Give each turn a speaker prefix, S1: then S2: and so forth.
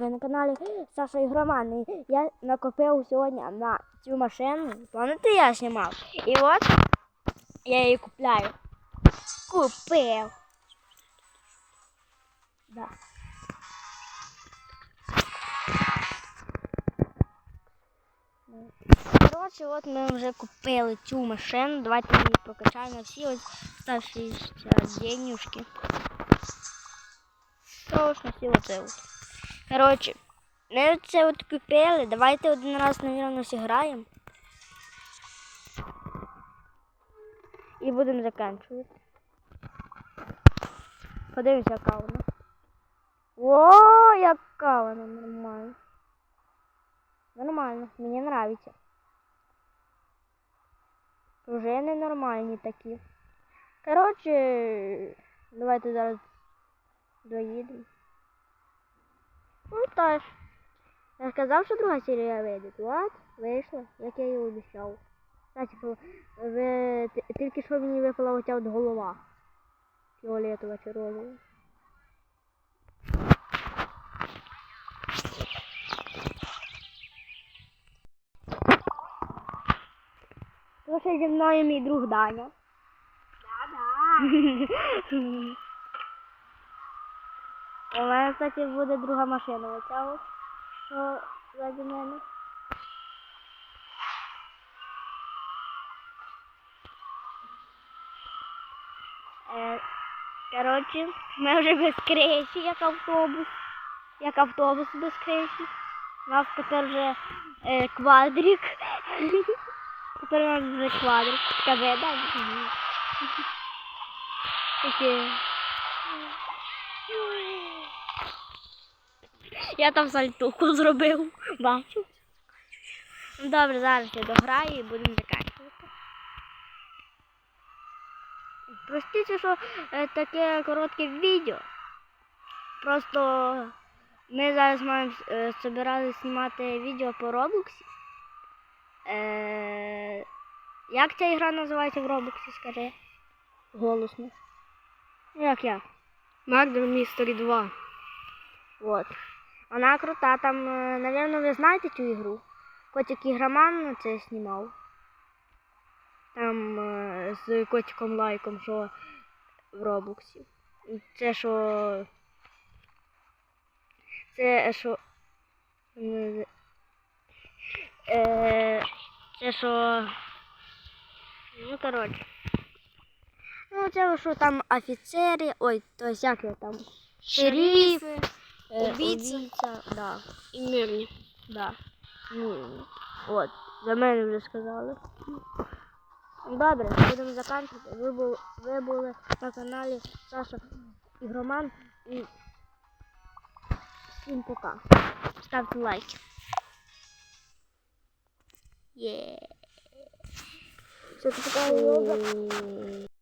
S1: ви на каналі Саша Ігроман. І я накопив сьогодні на цю машину. Пам'ятаєте, я знімав? І от я її купляю. Купив. Да. Коротше, от ми вже купили цю машину. Давайте її прокачаємо всі ось ставшіся денюшки. Точно всі оце. Коротше, ми це от купили. Давайте один раз, навірно, зіграємо. І будемо закінчувати. Подивимося, яка вона. О, яка вона нормальна. Нормально, мені нравится. Пружини нормальні такі. Коротше, давайте зараз доїдемо. Ну так. Я сказав, що друга серія вийде. От, вийшла, як я і обіцяв. Кстати, ви тільки що мені випала оця от голова. Фіолетова чи розова. Слушай, зі мною мій друг Даня.
S2: Да-да.
S1: У мене, кстати, буде друга машина. Оця ось, що ззаді мене. Е, коротше, ми вже без криші, як автобус. Як автобус без криші. У нас тепер вже е, квадрик. Тепер у нас вже квадрик. Скажи, да? Таке. Я там сальтуху зробив. Бачу. Ну, Добре, зараз я дограю і будемо закінчувати. Простите, що е, таке коротке відео. Просто ми зараз маємо е, збирали знімати відео по Роблоксі. Е, як ця ігра називається в Роблоксі, скажи? Голосно. Як я?
S2: Murder Mystery 2.
S1: Вот. Вона крута, там, е, наверное, ви знаєте цю ігру. Котик ігроман це знімав. Там е, з котиком лайком, що в Роблоксі. Це що. Це що. е, це що. Ну, коротше. Ну, це що там офіцери. Ой, то як його там? Шериф. Е,
S2: Убійця.
S1: убійця, да.
S2: І мирні.
S1: Да. Ну, от, за мене вже сказали. Добре, будемо закінчувати. Ви були, ви були на каналі Саша Ігроман і всім пока. Ставте лайки. Є. Все,